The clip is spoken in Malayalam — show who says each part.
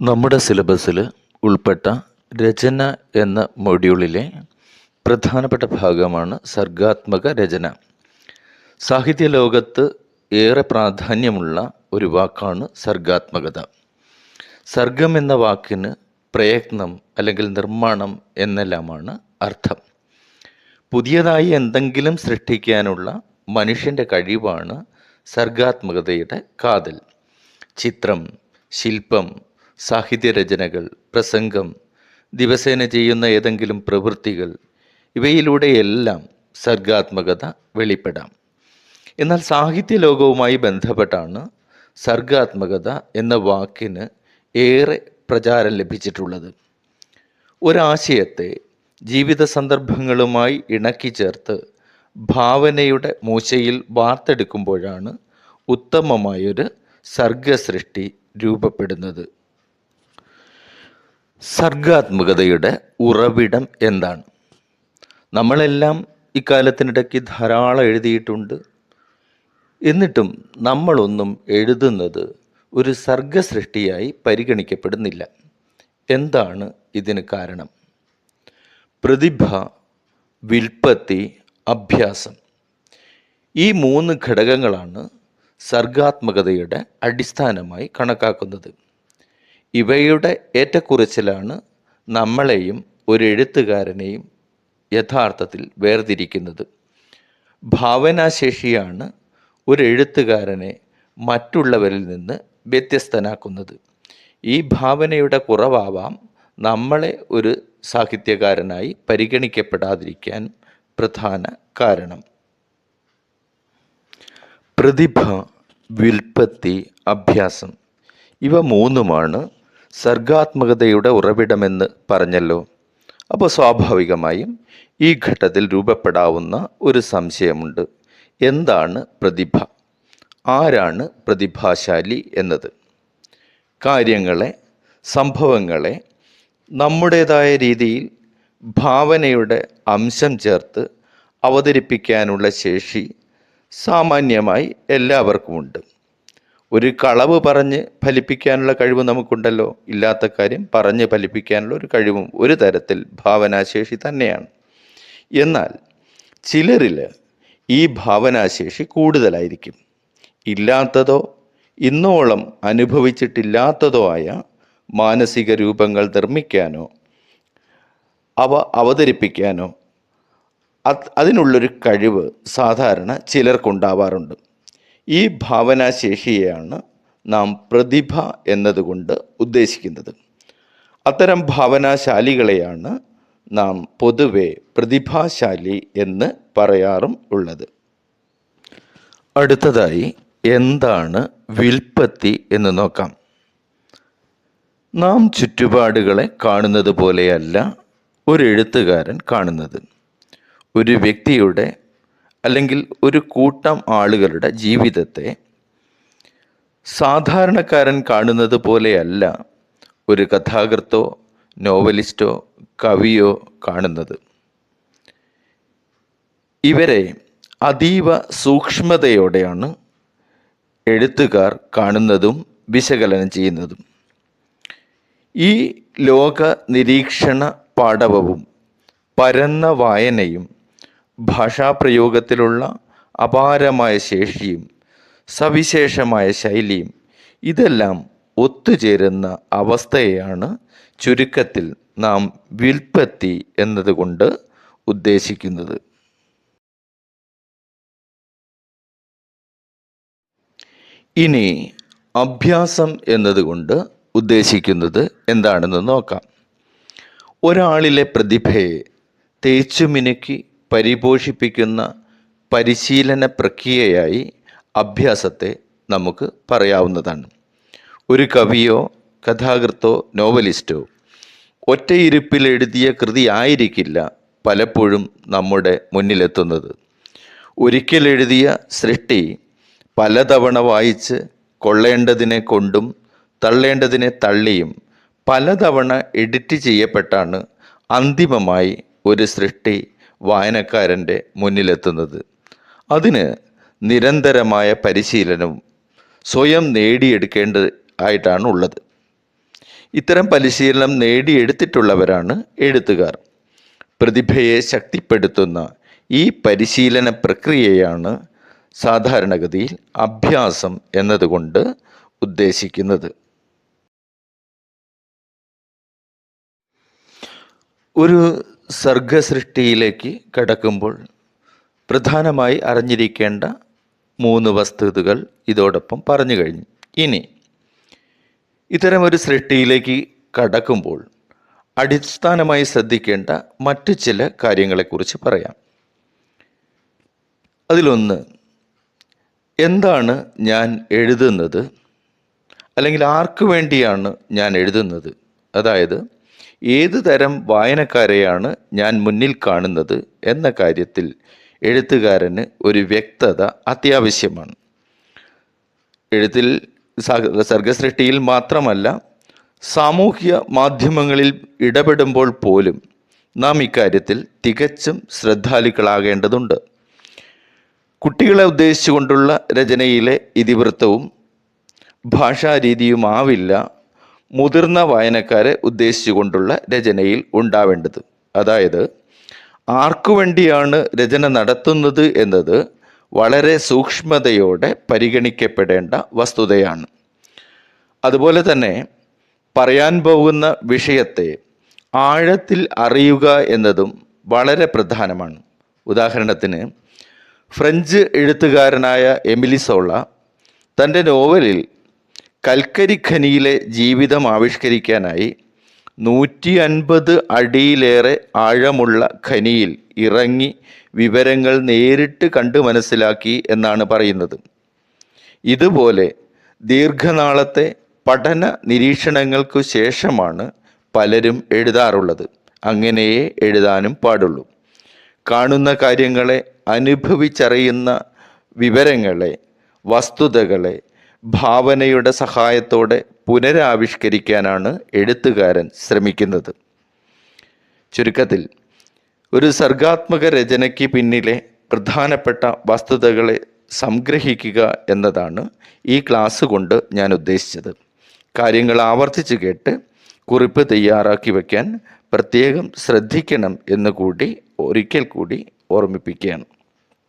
Speaker 1: നമ്മുടെ സിലബസിൽ ഉൾപ്പെട്ട രചന എന്ന മൊഡ്യൂളിലെ പ്രധാനപ്പെട്ട ഭാഗമാണ് സർഗാത്മക രചന. സാഹിത്യ ലോകത്ത് ഏറെ പ്രാധാന്യമുള്ള ഒരു വാക്കാണ് സർഗാത്മകത. സർഗം എന്ന വാക്കിന് പ്രയത്നം അല്ലെങ്കിൽ നിർമ്മാണം എന്നെല്ലാമാണ് അർത്ഥം. പുതിയതായി എന്തെങ്കിലും സൃഷ്ടിക്കാനുള്ള മനുഷ്യന്റെ കഴിവാണ് സർഗാത്മകതയുടെ കാതൽ. ചിത്രം ശില്പം സാഹിത്യരചനകൾ പ്രസംഗം ദിവസേന ചെയ്യുന്ന ഏതെങ്കിലും പ്രവൃത്തികൾ ഇവയിലൂടെയെല്ലാം സർഗാത്മകത വെളിപ്പെടാം. എന്നാൽ സാഹിത്യ ലോകവുമായി ബന്ധപ്പെട്ടാണ് സർഗാത്മകത എന്ന വാക്കിന് ഏറെ പ്രചാരം ലഭിച്ചിട്ടുള്ളത്. ഒരാശയത്തെ ജീവിത സന്ദർഭങ്ങളുമായി ഇണക്കി ചേർത്ത് ഭാവനയുടെ മൂശയിൽ വാർത്തെടുക്കുമ്പോഴാണ് ഉത്തമമായൊരു സർഗസൃഷ്ടി രൂപപ്പെടുന്നത്. സർഗാത്മകതയുടെ ഉറവിടം എന്താണ്? നമ്മളെല്ലാം ഇക്കാലത്തിനിടയ്ക്ക് ധാരാളം എഴുതിയിട്ടുണ്ട്. എന്നിട്ടും നമ്മളൊന്നും എഴുതുന്നത് ഒരു സർഗസൃഷ്ടിയായി പരിഗണിക്കപ്പെടുന്നില്ല. എന്താണ് ഇതിന് കാരണം? പ്രതിഭ വിൽപ്പത്തി അഭ്യാസം. ഈ മൂന്ന് ഘടകങ്ങളാണ് സർഗാത്മകതയുടെ അടിസ്ഥാനമായി കണക്കാക്കുന്നത്. ഇവയുടെ ഏറ്റക്കുറച്ചിലാണ് നമ്മളെയും ഒരു എഴുത്തുകാരനെയും യഥാർത്ഥത്തിൽ വേർതിരിക്കുന്നത്. ഭാവനാശേഷിയാണ് ഒരു എഴുത്തുകാരനെ മറ്റുള്ളവരിൽ നിന്ന് വ്യത്യസ്തനാക്കുന്നത്. ഈ ഭാവനയുടെ കുറവാവാം നമ്മളെ ഒരു സാഹിത്യകാരനായി പരിഗണിക്കപ്പെടാതിരിക്കാൻ പ്രധാന കാരണം. പ്രതിഭ വിൽപ്പത്തി അഭ്യാസം ഇവ മൂന്നുമാണ് സർഗാത്മകതയുടെ ഉറവിടമെന്ന് പറഞ്ഞല്ലോ. അപ്പോൾ സ്വാഭാവികമായും ഈ ഘട്ടത്തിൽ രൂപപ്പെടാവുന്ന ഒരു സംശയമുണ്ട്. എന്താണ് പ്രതിഭ? ആരാണ് പ്രതിഭാശാലി എന്നത്? കാര്യങ്ങളെ സംഭവങ്ങളെ നമ്മുടേതായ രീതിയിൽ ഭാവനയുടെ അംശം ചേർത്ത് അവതരിപ്പിക്കാനുള്ള ശേഷി സാമാന്യമായി എല്ലാവർക്കുമുണ്ട്. ഒരു കളവ് പറഞ്ഞ് ഫലിപ്പിക്കാനുള്ള കഴിവ് നമുക്കുണ്ടല്ലോ. ഇല്ലാത്ത കാര്യം പറഞ്ഞ് ഫലിപ്പിക്കാനുള്ള ഒരു കഴിവും ഒരു തരത്തിൽ ഭാവനാശേഷി തന്നെയാണ്. എന്നാൽ ചിലരിൽ ഈ ഭാവനാശേഷി കൂടുതലായിരിക്കും. ഇല്ലാത്തതോ ഇന്നോളം അനുഭവിച്ചിട്ടില്ലാത്തതോ ആയ മാനസിക രൂപങ്ങൾ നിർമ്മിക്കാനോ അവ അവതരിപ്പിക്കാനോ അത് അതിനുള്ളൊരു കഴിവ് സാധാരണ ചിലർക്കുണ്ടാവാറുണ്ട്. ഈ ഭാവനാശേഷിയെയാണ് നാം പ്രതിഭ എന്നതുകൊണ്ട് ഉദ്ദേശിക്കുന്നത്. അത്തരം ഭാവനാശാലികളെയാണ് നാം പൊതുവെ പ്രതിഭാശാലി എന്ന് പറയാറും ഉള്ളത്. അടുത്തതായി എന്താണ് വിൽപ്പത്തി എന്ന് നോക്കാം. നാം ചുറ്റുപാടുകളെ കാണുന്നത് പോലെയല്ല ഒരു എഴുത്തുകാരൻ കാണുന്നത്. ഒരു വ്യക്തിയുടെ അല്ലെങ്കിൽ ഒരു കൂട്ടം ആളുകളുടെ ജീവിതത്തെ സാധാരണക്കാരൻ കാണുന്നത് പോലെയല്ല ഒരു കഥാകൃത്തോ നോവലിസ്റ്റോ കവിയോ കാണുന്നത്. ഇവരെ അതീവ സൂക്ഷ്മതയോടെയാണ് എഴുത്തുകാർ കാണുന്നതും വിശകലനം ചെയ്യുന്നതും. ഈ ലോക നിരീക്ഷണ പാടവവും പരന്ന വായനയും ഭാഷാപ്രയോഗത്തിലുള്ള അപാരമായ ശേഷിയും സവിശേഷമായ ശൈലിയും ഇതെല്ലാം ഒത്തുചേരുന്ന അവസ്ഥയെയാണ് ചുരുക്കത്തിൽ നാം വിൽപ്പത്തി എന്നതുകൊണ്ട് ഉദ്ദേശിക്കുന്നത്. ഇനി അഭ്യാസം എന്നതുകൊണ്ട് ഉദ്ദേശിക്കുന്നത് എന്താണെന്ന് നോക്കാം. ഒരാളിലെ പ്രതിഭയെ തേച്ചുമിനുക്കി പരിപോഷിപ്പിക്കുന്ന പരിശീലന പ്രക്രിയയായി അഭ്യാസത്തെ നമുക്ക് പറയാവുന്നതാണ്. ഒരു കവിയോ കഥാകൃത്തോ നോവലിസ്റ്റോ ഒറ്റയിരുപ്പിൽ എഴുതിയ കൃതി ആയിരിക്കില്ല പലപ്പോഴും നമ്മുടെ മുന്നിലെത്തുന്നത്. ഒരിക്കൽ എഴുതിയ സൃഷ്ടി പലതവണ വായിച്ച് കൊള്ളേണ്ടതിനെ കൊണ്ടും തള്ളേണ്ടതിനെ തള്ളിയും പലതവണ എഡിറ്റ് ചെയ്യപ്പെട്ടാണ് അന്തിമമായി ഒരു സൃഷ്ടി വായനക്കാരന്റെ മുന്നിലെത്തുന്നത്. അതിന് നിരന്തരമായ പരിശീലനവും സ്വയം നേടിയെടുക്കേണ്ട ആയിട്ടാണ് ഉള്ളത് ഇത്തരം പരിശീലനം നേടിയെടുത്തിട്ടുള്ളവരാണ് എഴുത്തുകാർ. പ്രതിഭയെ ശക്തിപ്പെടുത്തുന്ന ഈ പരിശീലന പ്രക്രിയയാണ് സാധാരണഗതിയിൽ അഭ്യാസം എന്നതുകൊണ്ട് ഉദ്ദേശിക്കുന്നത്. ഒരു സർഗസൃഷ്ടിയിലേക്ക് കടക്കുമ്പോൾ പ്രധാനമായി അറിഞ്ഞിരിക്കേണ്ട മൂന്ന് വസ്തുതകൾ ഇതോടൊപ്പം പറഞ്ഞു കഴിഞ്ഞു. ഇനി ഇത്തരമൊരു സൃഷ്ടിയിലേക്ക് കടക്കുമ്പോൾ അടിസ്ഥാനമായി ശ്രദ്ധിക്കേണ്ട മറ്റ് ചില കാര്യങ്ങളെക്കുറിച്ച് പറയാം. അതിലൊന്ന് എന്താണ് ഞാൻ എഴുതുന്നത്? അല്ലെങ്കിൽ ആർക്കു വേണ്ടിയാണ് ഞാൻ എഴുതുന്നത്? അതായത് ഏത് തരം വായനക്കാരെയാണ് ഞാൻ മുന്നിൽ കാണുന്നത് എന്ന കാര്യത്തിൽ എഴുത്തുകാരന് ഒരു വ്യക്തത അത്യാവശ്യമാണ്. എഴുത്തിൽ സർഗസൃഷ്ടിയിൽ മാത്രമല്ല സാമൂഹ്യ മാധ്യമങ്ങളിൽ ഇടപെടുമ്പോൾ പോലും നാം ഇക്കാര്യത്തിൽ തികച്ചും ശ്രദ്ധാലുക്കളാകേണ്ടതുണ്ട്. കുട്ടികളെ ഉദ്ദേശിച്ചുകൊണ്ടുള്ള രചനയിലെ ഇതിവൃത്തവും ഭാഷാരീതിയുമാവില്ല മുതിർന്ന വായനക്കാരെ ഉദ്ദേശിച്ചുകൊണ്ടുള്ള രചനയിൽ ഉണ്ടാവേണ്ടത്. അതായത് ആർക്കു വേണ്ടിയാണ് രചന നടത്തുന്നത് എന്നത് വളരെ സൂക്ഷ്മതയോടെ പരിഗണിക്കപ്പെടേണ്ട വസ്തുതയാണ്. അതുപോലെ തന്നെ പറയാൻ പോകുന്ന വിഷയത്തെ ആഴത്തിൽ അറിയുക എന്നതും വളരെ പ്രധാനമാണ്. ഉദാഹരണത്തിന് ഫ്രഞ്ച് എഴുത്തുകാരനായ എമിലി സോള തന്റെ നോവലിൽ കൽക്കരി ഖനിയിലെ ജീവിതം ആവിഷ്കരിക്കാനായി നൂറ്റി അൻപത് അടിയിലേറെ ആഴമുള്ള ഖനിയിൽ ഇറങ്ങി വിവരങ്ങൾ നേരിട്ട് കണ്ടു മനസ്സിലാക്കി എന്നാണ് പറയുന്നത്. ഇതുപോലെ ദീർഘനാളത്തെ പഠന നിരീക്ഷണങ്ങൾക്കു ശേഷമാണ് പലരും എഴുതാറുള്ളത്. അങ്ങനെയേ എഴുതാനും പാടുള്ളൂ. കാണുന്ന കാര്യങ്ങളെ അനുഭവിച്ചറിയുന്ന വിവരങ്ങളെ വസ്തുതകളെ ഭാവനയുടെ സഹായത്തോടെ പുനരാവിഷ്കരിക്കാനാണ് എഴുത്തുകാരൻ ശ്രമിക്കുന്നത്. ചുരുക്കത്തിൽ ഒരു സർഗാത്മക രചനയ്ക്ക് പിന്നിലെ പ്രധാനപ്പെട്ട വസ്തുതകളെ സംഗ്രഹിക്കുക എന്നതാണ് ഈ ക്ലാസ് കൊണ്ട് ഞാൻ ഉദ്ദേശിച്ചത്. കാര്യങ്ങൾ ആവർത്തിച്ച് കേട്ട് കുറിപ്പ് തയ്യാറാക്കി വയ്ക്കാൻ പ്രത്യേകം ശ്രദ്ധിക്കണം എന്നുകൂടി ഒരിക്കൽ കൂടി ഓർമ്മിപ്പിക്കുകയാണ്.